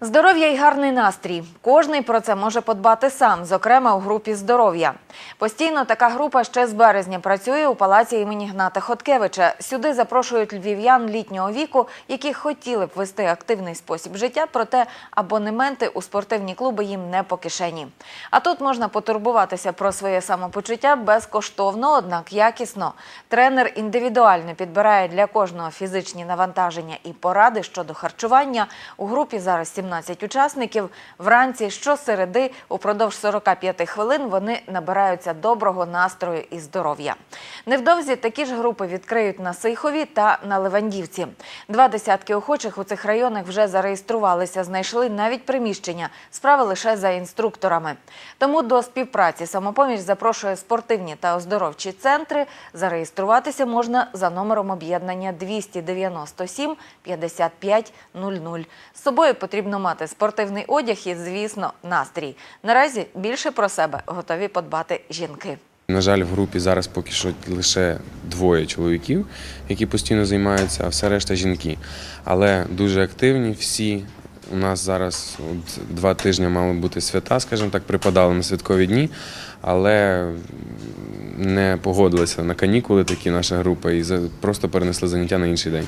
Здоров'я і гарний настрій. Кожний про це може подбати сам, зокрема у групі здоров'я. Постійно така група ще з березня працює у палаці імені Гната Хоткевича. Сюди запрошують львів'ян літнього віку, які хотіли б вести активний спосіб життя, проте абонементи у спортивні клуби їм не по кишені. А тут можна потурбуватися про своє самопочуття безкоштовно, однак якісно. Тренер індивідуально підбирає для кожного фізичні навантаження і поради щодо харчування. У групі зараз 17 учасників. Вранці щосереди упродовж 45 хвилин вони набираються доброго настрою і здоров'я. Невдовзі такі ж групи відкриють на Сихові та на Левандівці. Два десятки охочих у цих районах вже зареєструвалися, знайшли навіть приміщення. Справи лише за інструкторами. Тому до співпраці самопоміч запрошує спортивні та оздоровчі центри. Зареєструватися можна за номером об'єднання 297 55 00. З собою потрібно мати спортивний одяг і, звісно, настрій. Наразі більше про себе готові подбати жінки. На жаль, в групі зараз поки що лише двоє чоловіків, які постійно займаються, а все решта жінки. Але дуже активні всі. У нас зараз от, два тижні мали бути свята, скажімо так, припадали на святкові дні, але не погодилися на канікули такі наша група і просто перенесли заняття на інший день.